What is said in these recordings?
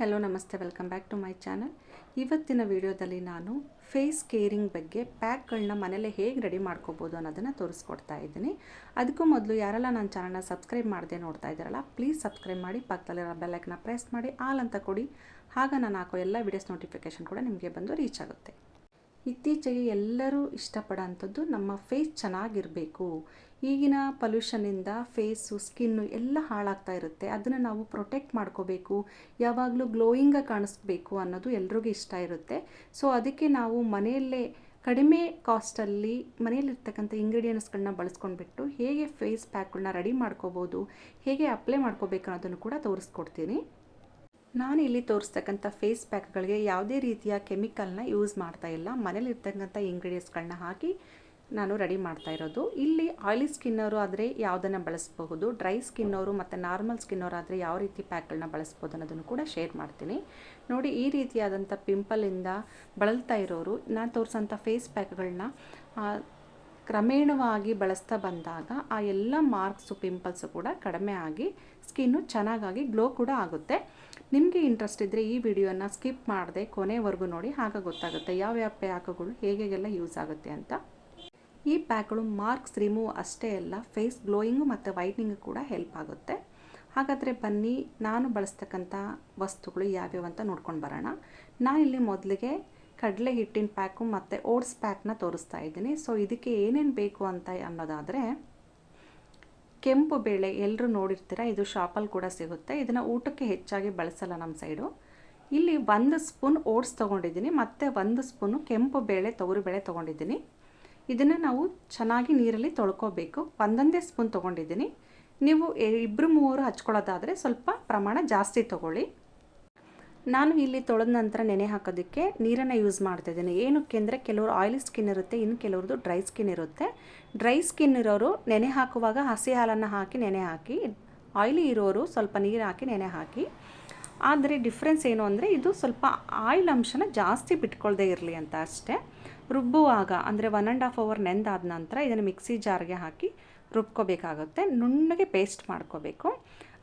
Hello ನಮಸ್ತೆ. Welcome back to my channel ಇವತ್ತಿನ ವಿಡಿಯೋದಲ್ಲಿ ನಾನು ಫೇಸ್ ಕೇರಿಂಗ್ ಬಗ್ಗೆ ಪ್ಯಾಕ್ಗಳನ್ನ ಮನೇಲೆ ಹೇಗೆ ರೆಡಿ ಮಾಡ್ಕೋಬೋದು ಅನ್ನೋದನ್ನು ತೋರಿಸ್ಕೊಡ್ತಾ ಇದ್ದೀನಿ. ಅದಕ್ಕೂ ಮೊದಲು ಯಾರೆಲ್ಲ ನನ್ನ ಚಾನಲ್ನ ಸಬ್ಸ್ಕ್ರೈಬ್ ಮಾಡದೆ ನೋಡ್ತಾ ಇದ್ದಾರಲ್ಲ ಪ್ಲೀಸ್ ಸಬ್ಸ್ಕ್ರೈಬ್ ಮಾಡಿ, ಪಕ್ಕದಲ್ಲಿರೋ ಬೆಲ್ಲೈಕ್ನ ಪ್ರೆಸ್ ಮಾಡಿ ಆಲ್ ಅಂತ ಕೊಡಿ. ಆಗ ನಾನು ಹಾಕೋ ಎಲ್ಲ ವಿಡಿಯೋಸ್ ನೋಟಿಫಿಕೇಷನ್ ಕೂಡ ನಿಮಗೆ ಬಂದು ರೀಚ್ ಆಗುತ್ತೆ. ಇತ್ತೀಚೆಗೆ ಎಲ್ಲರೂ ಇಷ್ಟಪಡೋಂಥದ್ದು ನಮ್ಮ ಫೇಸ್ ಚೆನ್ನಾಗಿರಬೇಕು. ಈಗಿನ ಪೊಲ್ಯೂಷನಿಂದ ಫೇಸು, ಸ್ಕಿನ್ನು ಎಲ್ಲ ಹಾಳಾಗ್ತಾ ಇರುತ್ತೆ. ಅದನ್ನು ನಾವು ಪ್ರೊಟೆಕ್ಟ್ ಮಾಡ್ಕೋಬೇಕು. ಯಾವಾಗಲೂ ಗ್ಲೋಯಿಂಗಾಗಿ ಕಾಣಿಸ್ಬೇಕು ಅನ್ನೋದು ಎಲ್ರಿಗೂ ಇಷ್ಟ ಇರುತ್ತೆ. ಸೊ, ಅದಕ್ಕೆ ನಾವು ಮನೆಯಲ್ಲೇ ಕಡಿಮೆ ಕಾಸ್ಟಲ್ಲಿ ಮನೆಯಲ್ಲಿರ್ತಕ್ಕಂಥ ಇಂಗ್ರೀಡಿಯೆಂಟ್ಸ್ಗಳನ್ನ ಬಳಸ್ಕೊಂಡ್ಬಿಟ್ಟು ಹೇಗೆ ಫೇಸ್ ಪ್ಯಾಕ್ಗಳನ್ನ ರೆಡಿ ಮಾಡ್ಕೋಬೋದು, ಹೇಗೆ ಅಪ್ಲೈ ಮಾಡ್ಕೋಬೇಕು ಅನ್ನೋದನ್ನು ಕೂಡ ತೋರಿಸ್ಕೊಡ್ತೀನಿ. ನಾನು ಇಲ್ಲಿ ತೋರಿಸ್ತಕ್ಕಂಥ ಫೇಸ್ ಪ್ಯಾಕ್ಗಳಿಗೆ ಯಾವುದೇ ರೀತಿಯ ಕೆಮಿಕಲ್ನ ಯೂಸ್ ಮಾಡ್ತಾ ಇಲ್ಲ. ಮನೇಲಿರ್ತಕ್ಕಂಥ ಇಂಗ್ರೀಡಿಯೆಂಟ್ಸ್ಗಳನ್ನ ಹಾಕಿ ನಾನು ರೆಡಿ ಮಾಡ್ತಾ ಇರೋದು. ಇಲ್ಲಿ ಆಯಿಲಿ ಸ್ಕಿನ್ನವರು ಆದರೆ ಯಾವುದನ್ನು ಬಳಸಬಹುದು ಡ್ರೈ ಸ್ಕಿನ್ನವರು ಮತ್ತು ನಾರ್ಮಲ್ ಸ್ಕಿನ್ನವರು ಆದರೆ ಯಾವ ರೀತಿ ಪ್ಯಾಕ್ಗಳನ್ನ ಬಳಸ್ಬೋದು ಅನ್ನೋದನ್ನು ಕೂಡ ಶೇರ್ ಮಾಡ್ತೀನಿ. ನೋಡಿ, ಈ ರೀತಿಯಾದಂಥ ಪಿಂಪಲಿಂದ ಬಳಲ್ತಾ ಇರೋರು, ನಾನು ತೋರಿಸೋಂಥ ಫೇಸ್ ಪ್ಯಾಕ್ಗಳನ್ನ ಕ್ರಮೇಣವಾಗಿ ಬಳಸ್ತಾ ಬಂದಾಗ ಆ ಎಲ್ಲ ಮಾರ್ಕ್ಸು ಪಿಂಪಲ್ಸು ಕೂಡ ಕಡಿಮೆ ಆಗಿ ಸ್ಕಿನ್ನು ಚೆನ್ನಾಗಾಗಿ ಗ್ಲೋ ಕೂಡ ಆಗುತ್ತೆ. ನಿಮಗೆ ಇಂಟ್ರೆಸ್ಟ್ ಇದ್ದರೆ ಈ ವಿಡಿಯೋನ ಸ್ಕಿಪ್ ಮಾಡದೆ ಕೊನೆವರೆಗೂ ನೋಡಿ ಆಗ ಗೊತ್ತಾಗುತ್ತೆ ಯಾವ್ಯಾವ ಪ್ಯಾಕ್ಗಳು ಹೇಗೆಲ್ಲ ಯೂಸ್ ಆಗುತ್ತೆ ಅಂತ. ಈ ಪ್ಯಾಕ್ಗಳು ಮಾರ್ಕ್ಸ್ ರಿಮೂವ್ ಅಷ್ಟೇ ಅಲ್ಲ, ಫೇಸ್ ಗ್ಲೋಯಿಂಗು ಮತ್ತು ವೈಟ್ನಿಂಗು ಕೂಡ ಹೆಲ್ಪ್ ಆಗುತ್ತೆ. ಹಾಗಾದರೆ ಬನ್ನಿ, ನಾನು ಬಳಸ್ತಕ್ಕಂಥ ವಸ್ತುಗಳು ಯಾವ್ಯಾವ ಅಂತ ನೋಡ್ಕೊಂಡು ಬರೋಣ. ನಾನಿಲ್ಲಿ ಮೊದಲಿಗೆ ಕಡಲೆ ಹಿಟ್ಟಿನ ಪ್ಯಾಕು ಮತ್ತು ಓಟ್ಸ್ ಪ್ಯಾಕ್ನ ತೋರಿಸ್ತಾ ಇದ್ದೀನಿ. ಸೊ, ಇದಕ್ಕೆ ಏನೇನು ಬೇಕು ಅಂತ ಅನ್ನೋದಾದರೆ, ಕೆಂಪು ಬೇಳೆ ಎಲ್ಲರೂ ನೋಡಿರ್ತೀರ, ಇದು ಶಾಪಲ್ಲಿ ಕೂಡ ಸಿಗುತ್ತೆ. ಇದನ್ನು ಊಟಕ್ಕೆ ಹೆಚ್ಚಾಗಿ ಬಳಸಲ್ಲ ನಮ್ಮ ಸೈಡು. ಇಲ್ಲಿ ಒಂದು ಸ್ಪೂನ್ ಓಟ್ಸ್ ತೊಗೊಂಡಿದ್ದೀನಿ, ಮತ್ತು ಒಂದು ಸ್ಪೂನು ಕೆಂಪು ಬೇಳೆ, ತೊಗರಿ ಬೇಳೆ ತೊಗೊಂಡಿದ್ದೀನಿ. ಇದನ್ನು ನಾವು ಚೆನ್ನಾಗಿ ನೀರಲ್ಲಿ ತೊಳ್ಕೊಬೇಕು. ಒಂದೊಂದೇ ಸ್ಪೂನ್ ತೊಗೊಂಡಿದ್ದೀನಿ. ನೀವು ಇಬ್ಬರು ಮೂವರು ಹಚ್ಕೊಳ್ಳೋದಾದರೆ ಸ್ವಲ್ಪ ಪ್ರಮಾಣ ಜಾಸ್ತಿ ತೊಗೊಳ್ಳಿ. ನಾನು ಇಲ್ಲಿ ತೊಳೆದ ನಂತರ ನೆನೆ ಹಾಕೋದಕ್ಕೆ ನೀರನ್ನು ಯೂಸ್ ಮಾಡ್ತಾ ಇದ್ದೀನಿ. ಏನಕ್ಕೆ ಅಂದರೆ ಕೆಲವರು ಆಯಿಲಿ ಸ್ಕಿನ್ ಇರುತ್ತೆ, ಇನ್ನು ಕೆಲವ್ರದ್ದು ಡ್ರೈ ಸ್ಕಿನ್ ಇರುತ್ತೆ. ಡ್ರೈ ಸ್ಕಿನ್ ಇರೋರು ನೆನೆ ಹಾಕುವಾಗ ಹಸಿ ಹಾಲನ್ನು ಹಾಕಿ ನೆನೆ ಹಾಕಿ ಆಯಿಲಿ ಇರೋರು ಸ್ವಲ್ಪ ನೀರು ಹಾಕಿ ನೆನೆ ಹಾಕಿ. ಆದರೆ ಡಿಫ್ರೆನ್ಸ್ ಏನು ಅಂದರೆ ಇದು ಸ್ವಲ್ಪ ಆಯಿಲ್ ಅಂಶನ ಜಾಸ್ತಿ ಬಿಟ್ಕೊಳ್ದೇ ಇರಲಿ ಅಂತ ಅಷ್ಟೇ. ರುಬ್ಬುವಾಗ ಅಂದರೆ ಒನ್ ಆ್ಯಂಡ್ ಹಾಫ್ ಅವರ್ ನೆಂದಾದ ನಂತರ ಇದನ್ನು ಮಿಕ್ಸಿ ಜಾರ್ಗೆ ಹಾಕಿ ರುಬ್ಕೋಬೇಕಾಗುತ್ತೆ. ನುಣ್ಣಗೆ ಪೇಸ್ಟ್ ಮಾಡ್ಕೋಬೇಕು.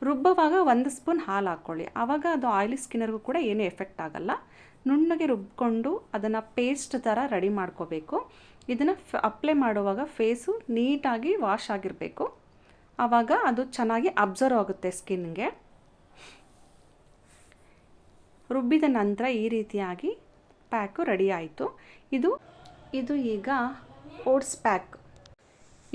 ರುಬ್ಬುವಾಗ ಒಂದು ಸ್ಪೂನ್ ಹಾಲು ಹಾಕ್ಕೊಳ್ಳಿ ಆವಾಗ ಅದು ಆಯಿಲಿ ಸ್ಕಿನ್ನರ್ಗೂ ಕೂಡ ಏನೂ ಎಫೆಕ್ಟ್ ಆಗಲ್ಲ. ನುಣ್ಣಗೆ ರುಬ್ಕೊಂಡು ಅದನ್ನು ಪೇಸ್ಟ್ ಥರ ರೆಡಿ ಮಾಡ್ಕೋಬೇಕು. ಇದನ್ನು ಅಪ್ಲೈ ಮಾಡುವಾಗ ಫೇಸು ನೀಟಾಗಿ ವಾಶ್ ಆಗಿರಬೇಕು. ಆವಾಗ ಅದು ಚೆನ್ನಾಗಿ ಅಬ್ಸರ್ವ್ ಆಗುತ್ತೆ ಸ್ಕಿನ್ಗೆ. ರುಬ್ಬಿದ ನಂತರ ಈ ರೀತಿಯಾಗಿ ಪ್ಯಾಕು ರೆಡಿ ಆಯಿತು. ಇದು ಇದು ಈಗ ಓಟ್ಸ್ ಪ್ಯಾಕ್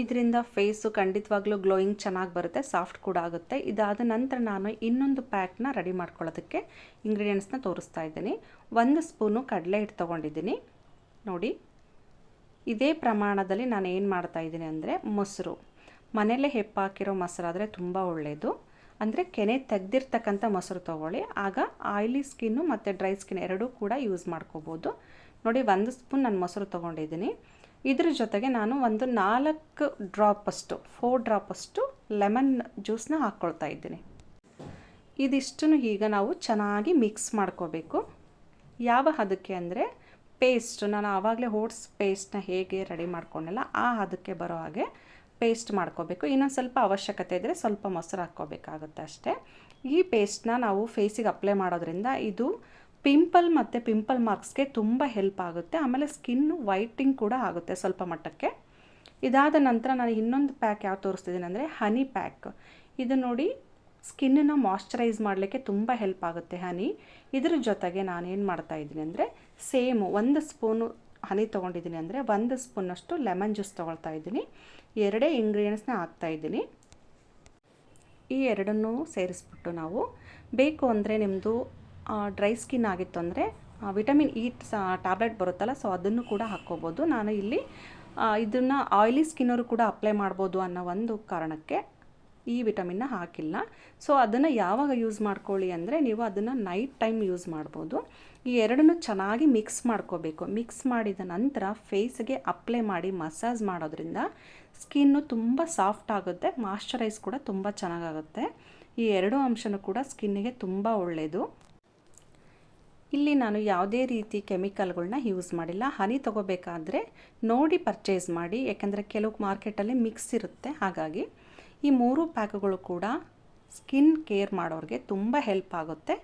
ಇದರಿಂದ ಫೇಸು ಖಂಡಿತವಾಗ್ಲೂ ಗ್ಲೋಯಿಂಗ್ ಚೆನ್ನಾಗಿ ಬರುತ್ತೆ ಸಾಫ್ಟ್ ಕೂಡ ಆಗುತ್ತೆ. ಇದಾದ ನಂತರ ನಾನು ಇನ್ನೊಂದು ಪ್ಯಾಕ್ನ ರೆಡಿ ಮಾಡ್ಕೊಳ್ಳೋದಕ್ಕೆ ಇಂಗ್ರೀಡಿಯೆಂಟ್ಸ್ನ ತೋರಿಸ್ತಾ ಇದ್ದೀನಿ. ಒಂದು ಸ್ಪೂನು ಕಡಲೆ ಹಿಟ್ಟು ತೊಗೊಂಡಿದ್ದೀನಿ. ನೋಡಿ, ಇದೇ ಪ್ರಮಾಣದಲ್ಲಿ ನಾನು ಏನು ಮಾಡ್ತಾ ಇದ್ದೀನಿ ಅಂದರೆ ಮೊಸರು. ಮನೆಯಲ್ಲೇ ಹೆಪ್ಪಾಕಿರೋ ಮೊಸರಾದರೆ ತುಂಬ ಒಳ್ಳೆಯದು ಅಂದರೆ ಕೆನೆ ತೆಗ್ದಿರ್ತಕ್ಕಂಥ ಮೊಸರು ತೊಗೊಳ್ಳಿ. ಆಗ ಆಯಿಲಿ ಸ್ಕಿನ್ನು ಮತ್ತು ಡ್ರೈ ಸ್ಕಿನ್ ಎರಡೂ ಕೂಡ ಯೂಸ್ ಮಾಡ್ಕೋಬೋದು. ನೋಡಿ, ಒಂದು ಸ್ಪೂನ್ ನಾನು ಮೊಸರು ತೊಗೊಂಡಿದ್ದೀನಿ. ಇದ್ರ ಜೊತೆಗೆ ನಾನು ಒಂದು ನಾಲ್ಕು ಡ್ರಾಪಷ್ಟು ಫೋರ್ ಡ್ರಾಪಷ್ಟು ಲೆಮನ್ ಜ್ಯೂಸನ್ನ ಹಾಕ್ಕೊಳ್ತಾ ಇದ್ದೀನಿ. ಇದಿಷ್ಟನ್ನು ಈಗ ನಾವು ಚೆನ್ನಾಗಿ ಮಿಕ್ಸ್ ಮಾಡ್ಕೋಬೇಕು. ಯಾವ ಹದಕ್ಕೆ ಅಂದರೆ ಪೇಸ್ಟ್ ನಾನು ಆವಾಗಲೇ ಓಟ್ಸ್ ಪೇಸ್ಟ್ನ ಹೇಗೆ ರೆಡಿ ಮಾಡ್ಕೊಂಡಲ್ಲ ಆ ಹದಕ್ಕೆ ಬರೋ ಹಾಗೆ ಪೇಸ್ಟ್ ಮಾಡ್ಕೋಬೇಕು. ಇನ್ನೊಂದು ಸ್ವಲ್ಪ ಅವಶ್ಯಕತೆ ಇದ್ದರೆ ಸ್ವಲ್ಪ ಮೊಸರು ಹಾಕ್ಕೋಬೇಕಾಗುತ್ತೆ ಅಷ್ಟೇ. ಈ ಪೇಸ್ಟ್ನ ನಾವು ಫೇಸಿಗೆ ಅಪ್ಲೈ ಮಾಡೋದ್ರಿಂದ ಇದು ಪಿಂಪಲ್ ಮತ್ತು ಪಿಂಪಲ್ ಮಾರ್ಕ್ಸ್ಗೆ ತುಂಬ ಹೆಲ್ಪ್ ಆಗುತ್ತೆ. ಆಮೇಲೆ ಸ್ಕಿನ್ ವೈಟಿಂಗ್ ಕೂಡ ಆಗುತ್ತೆ ಸ್ವಲ್ಪ ಮಟ್ಟಕ್ಕೆ. ಇದಾದ ನಂತರ ನಾನು ಇನ್ನೊಂದು ಪ್ಯಾಕ್ ಯಾವ ತೋರಿಸ್ತಿದ್ದೀನಿ ಅಂದರೆ ಹನಿ ಪ್ಯಾಕ್ ಇದು ನೋಡಿ ಸ್ಕಿನ್ನನ್ನು ಮಾಯ್ಶ್ಚರೈಸ್ ಮಾಡಲಿಕ್ಕೆ ತುಂಬ ಹೆಲ್ಪ್ ಆಗುತ್ತೆ ಹನಿ ಇದ್ರ ಜೊತೆಗೆ ನಾನೇನು ಮಾಡ್ತಾ ಇದ್ದೀನಿ ಅಂದರೆ ಸೇಮು ಒಂದು ಸ್ಪೂನು ಹನಿ ತೊಗೊಂಡಿದ್ದೀನಿ ಅಂದರೆ ಒಂದು ಸ್ಪೂನಷ್ಟು ಲೆಮನ್ ಜ್ಯೂಸ್ ತೊಗೊಳ್ತಾ ಇದ್ದೀನಿ. ಎರಡೇ ಇಂಗ್ರೀಡಿಯೆಂಟ್ಸ್ನ ಹಾಕ್ತಾಯಿದ್ದೀನಿ ಈ ಎರಡನ್ನೂ ಸೇರಿಸ್ಬಿಟ್ಟು ನಾವು ಬೇಕು ಅಂದರೆ ನಿಮ್ಮದು ಡ್ರೈ ಸ್ಕಿನ್ ಆಗಿತ್ತು ಅಂದರೆ ವಿಟಮಿನ್ ಇ ಟ್ಯಾಬ್ಲೆಟ್ ಬರುತ್ತಲ್ಲ ಸೊ ಅದನ್ನು ಕೂಡ ಹಾಕ್ಕೋಬೋದು. ನಾನು ಇಲ್ಲಿ ಇದನ್ನು ಆಯಿಲಿ ಸ್ಕಿನ್ನರು ಕೂಡ ಅಪ್ಲೈ ಮಾಡ್ಬೋದು ಅನ್ನೋ ಒಂದು ಕಾರಣಕ್ಕೆ ಈ ವಿಟಮಿನ್ನ ಹಾಕಿಲ್ಲ. ಸೊ ಅದನ್ನು ಯಾವಾಗ ಯೂಸ್ ಮಾಡ್ಕೊಳ್ಳಿ ಅಂದರೆ, ನೀವು ಅದನ್ನು ನೈಟ್ ಟೈಮ್ ಯೂಸ್ ಮಾಡ್ಬೋದು. ಈ ಎರಡನ್ನೂ ಚೆನ್ನಾಗಿ ಮಿಕ್ಸ್ ಮಾಡ್ಕೋಬೇಕು. ಮಿಕ್ಸ್ ಮಾಡಿದ ನಂತರ ಫೇಸ್ಗೆ ಅಪ್ಲೈ ಮಾಡಿ ಮಸಾಜ್ ಮಾಡೋದ್ರಿಂದ ಸ್ಕಿನ್ನು ತುಂಬ ಸಾಫ್ಟ್ ಆಗುತ್ತೆ ಮಾಶ್ಚರೈಸ್ ಕೂಡ ತುಂಬ ಚೆನ್ನಾಗಾಗುತ್ತೆ. ಈ ಎರಡು ಅಂಶನೂ ಕೂಡ ಸ್ಕಿನ್ನಿಗೆ ತುಂಬ ಒಳ್ಳೆಯದು ಇಲ್ಲಿ ನಾನು ಯಾವುದೇ ರೀತಿ ಕೆಮಿಕಲ್ಗಳನ್ನ ಯೂಸ್ ಮಾಡಿಲ್ಲ. ಹನಿ ತೊಗೋಬೇಕಾದ್ರೆ ನೋಡಿ ಪರ್ಚೇಸ್ ಮಾಡಿ. ಯಾಕೆಂದರೆ ಕೆಲವು ಮಾರ್ಕೆಟಲ್ಲಿ ಮಿಕ್ಸ್ ಇರುತ್ತೆ. ಹಾಗಾಗಿ ಈ ಮೂರು ಪ್ಯಾಕ್ಗಳು ಕೂಡ ಸ್ಕಿನ್ ಕೇರ್ ಮಾಡೋರಿಗೆ ತುಂಬ ಹೆಲ್ಪ್ ಆಗುತ್ತೆ.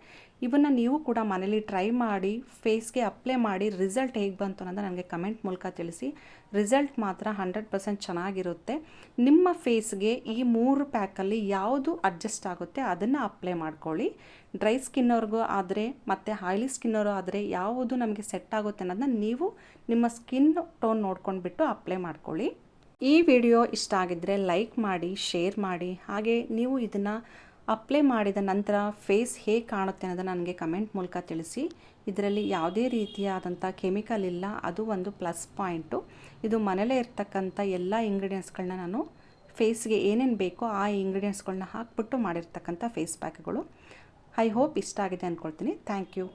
ಇವನ್ನು ನೀವು ಕೂಡ ಮನೇಲಿ ಟ್ರೈ ಮಾಡಿ, ಫೇಸ್ಗೆ ಅಪ್ಲೈ ಮಾಡಿ, ರಿಸಲ್ಟ್ ಹೇಗೆ ಬಂತು ಅನ್ನೋದು ನನಗೆ ಕಮೆಂಟ್ ಮೂಲಕ ತಿಳಿಸಿ. ರಿಸಲ್ಟ್ ಮಾತ್ರ ಹಂಡ್ರೆಡ್ ಪರ್ಸೆಂಟ್ ಚೆನ್ನಾಗಿರುತ್ತೆ. ನಿಮ್ಮ ಫೇಸ್ಗೆ ಈ ಮೂರು ಪ್ಯಾಕಲ್ಲಿ ಯಾವುದು ಅಡ್ಜಸ್ಟ್ ಆಗುತ್ತೆ ಅದನ್ನು ಅಪ್ಲೈ ಮಾಡ್ಕೊಳ್ಳಿ. ಡ್ರೈ ಸ್ಕಿನ್ನವ್ರಿಗೂ ಆದರೆ ಮತ್ತು ಆಯ್ಲಿ ಸ್ಕಿನ್ನವರು ಆದರೆ ಯಾವುದು ನಮಗೆ ಸೆಟ್ ಆಗುತ್ತೆ ಅನ್ನೋದನ್ನ ನೀವು ನಿಮ್ಮ ಸ್ಕಿನ್ ಟೋನ್ ನೋಡ್ಕೊಂಡ್ಬಿಟ್ಟು ಅಪ್ಲೈ ಮಾಡ್ಕೊಳ್ಳಿ. ಈ ವಿಡಿಯೋ ಇಷ್ಟ ಆಗಿದ್ದರೆ ಲೈಕ್ ಮಾಡಿ, ಶೇರ್ ಮಾಡಿ. ಹಾಗೆ ನೀವು ಇದನ್ನು ಅಪ್ಲೈ ಮಾಡಿದ ನಂತರ ಫೇಸ್ ಹೇಗೆ ಕಾಣುತ್ತೆ ಅನ್ನೋದನ್ನು ನನಗೆ ಕಮೆಂಟ್ ಮೂಲಕ ತಿಳಿಸಿ. ಇದರಲ್ಲಿ ಯಾವುದೇ ರೀತಿಯಾದಂಥ ಕೆಮಿಕಲ್ ಇಲ್ಲ. ಅದು ಒಂದು ಪ್ಲಸ್ ಪಾಯಿಂಟು. ಇದು ಮನೇಲೇ ಇರ್ತಕ್ಕಂಥ ಎಲ್ಲ ಇಂಗ್ರೀಡಿಯೆಂಟ್ಸ್ಗಳನ್ನ ನಾನು ಫೇಸ್ಗೆ ಏನೇನು ಬೇಕೋ ಆ ಇಂಗ್ರೀಡಿಯೆಂಟ್ಸ್ಗಳನ್ನ ಹಾಕ್ಬಿಟ್ಟು ಮಾಡಿರ್ತಕ್ಕಂಥ ಫೇಸ್ ಪ್ಯಾಕ್ಗಳು. ಐ ಹೋಪ್ ಇಷ್ಟ ಆಗಿದೆ ಅಂದ್ಕೊಳ್ತೀನಿ ಥ್ಯಾಂಕ್ ಯು.